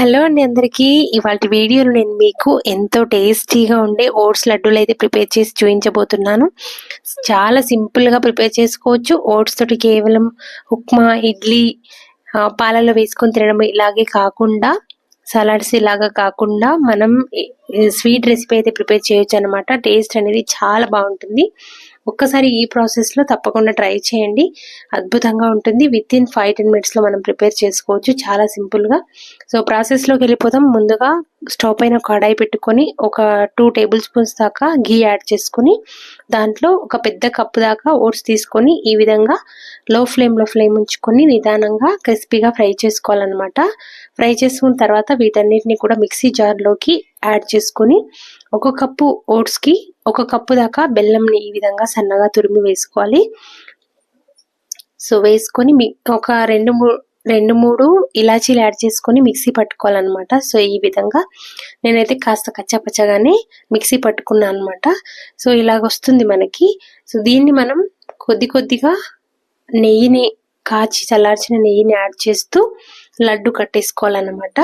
Hello అండి అందరికీ. ఇవాళ వీడియోలో నేను మీకు ఎంతో టేస్టీగా ఉండే ఓట్స్ లడ్డూలు అయితే ప్రిపేర్ చేసి చూపించబోతున్నాను. చాలా సింపుల్గా ప్రిపేర్ చేసుకోవచ్చు. ఓట్స్ తోటి కేవలం ఉప్మా ఇడ్లీ పాలలో వేసుకొని తినడం ఇలాగే కాకుండా సలాడ్స్ ఇలాగా కాకుండా మనం స్వీట్ రెసిపీ అయితే ప్రిపేర్ చేయొచ్చు అనమాట టేస్ట్ అనేది చాలా బాగుంటుంది. ఒక్కసారి ఈ ప్రాసెస్లో తప్పకుండా ట్రై చేయండి. అద్భుతంగా ఉంటుంది. విత్ ఇన్ ఫైవ్ టెన్ మినిట్స్లో మనం ప్రిపేర్ చేసుకోవచ్చు. చాలా సింపుల్గా. సో ప్రాసెస్లోకి వెళ్ళిపోతాం ముందుగా స్టవ్ పైన కడాయి పెట్టుకొని ఒక టూ టేబుల్ స్పూన్స్ దాకా ఘీ యాడ్ చేసుకొని దాంట్లో ఒక పెద్ద కప్పు దాకా ఓట్స్ తీసుకొని ఈ విధంగా లో ఫ్లేమ్లో ఫ్లేమ్ ఉంచుకొని నిదానంగా క్రిస్పీగా ఫ్రై చేసుకోవాలన్నమాట. ఫ్రై చేసుకున్న తర్వాత వీటన్నిటిని కూడా మిక్సీ జార్లోకి యాడ్ చేసుకొని ఒక కప్పు ఓట్స్కి ఒక కప్పు దాకా బెల్లంని ఈ విధంగా సన్నగా తురిమి వేసుకోవాలి. సో వేసుకొని ఒక రెండు మూడు రెండు మూడు ఇలాచీలు యాడ్ చేసుకొని మిక్సీ పట్టుకోవాలన్నమాట. సో ఈ విధంగా నేనైతే కాస్త కచ్చాపచ్చగానే మిక్సీ పట్టుకున్నాను అనమాట సో ఇలాగ వస్తుంది మనకి. సో దీన్ని మనం కొద్ది కొద్దిగా నెయ్యిని కాచి చల్లార్చిన నెయ్యిని యాడ్ చేస్తూ లడ్డు కట్టేసుకోవాలన్నమాట.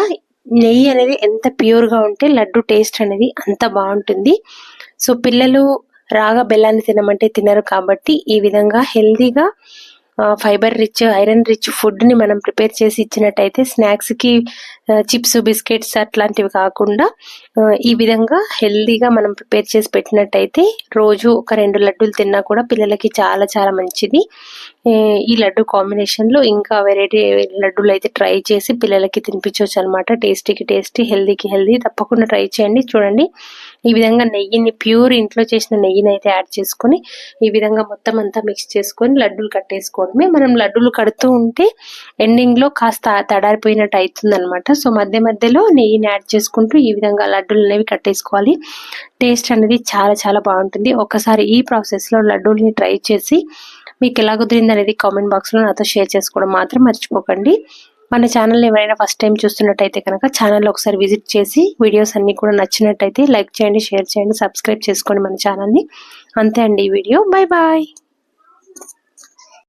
నెయ్యి అనేది ఎంత ప్యూర్గా ఉంటే లడ్డు టేస్ట్ అనేది అంత బాగుంటుంది. సో పిల్లలు రాగా బెల్లాన్ని తినమంటే తినరు కాబట్టి ఈ విధంగా హెల్దీగా ఫైబర్ రిచ్ ఐరన్ రిచ్ ఫుడ్ని మనం ప్రిపేర్ చేసి ఇచ్చినట్టయితే స్నాక్స్కి చిప్స్ బిస్కెట్స్ అట్లాంటివి కాకుండా ఈ విధంగా హెల్దీగా మనం ప్రిపేర్ చేసి పెట్టినట్టయితే రోజు ఒక రెండు లడ్డూలు తిన్నా కూడా పిల్లలకి చాలా చాలా మంచిది. ఈ లడ్డు కాంబినేషన్లో ఇంకా వెరైటీ లడ్డూలు అయితే ట్రై చేసి పిల్లలకి తినిపించవచ్చు అనమాట టేస్టీకి టేస్టీ హెల్దీకి హెల్దీ తప్పకుండా ట్రై చేయండి. చూడండి ఈ విధంగా నెయ్యిని ప్యూర్ ఇంట్లో చేసిన నెయ్యిని అయితే యాడ్ చేసుకొని ఈ విధంగా మొత్తం అంతా మిక్స్ చేసుకొని లడ్డూలు కట్టేసుకోవడమే. మనం లడ్డూలు కడుతూ ఉంటే ఎండింగ్లో కాస్త తడారిపోయినట్టు అవుతుందనమాట సో మధ్య మధ్యలో నెయ్యిని యాడ్ చేసుకుంటూ ఈ విధంగా లడ్డూలు అనేవి కట్టేసుకోవాలి. టేస్ట్ అనేది చాలా చాలా బాగుంటుంది. ఒకసారి ఈ ప్రాసెస్లో లడ్డూల్ని ట్రై చేసి మీకు ఎలా కుదిరింది అనేది కామెంట్ బాక్స్లో నాతో షేర్ చేసుకోవడం మాత్రం మర్చిపోకండి. మన ఛానల్ ఎవరైనా ఫస్ట్ టైం చూస్తున్నట్టయితే కనుక ఛానల్ ఒకసారి విజిట్ చేసి వీడియోస్ అన్నీ కూడా నచ్చినట్టయితే లైక్ చేయండి షేర్ చేయండి సబ్స్క్రైబ్ చేసుకోండి మన ఛానల్ని అంతే అండి ఈ వీడియో బాయ్ బాయ్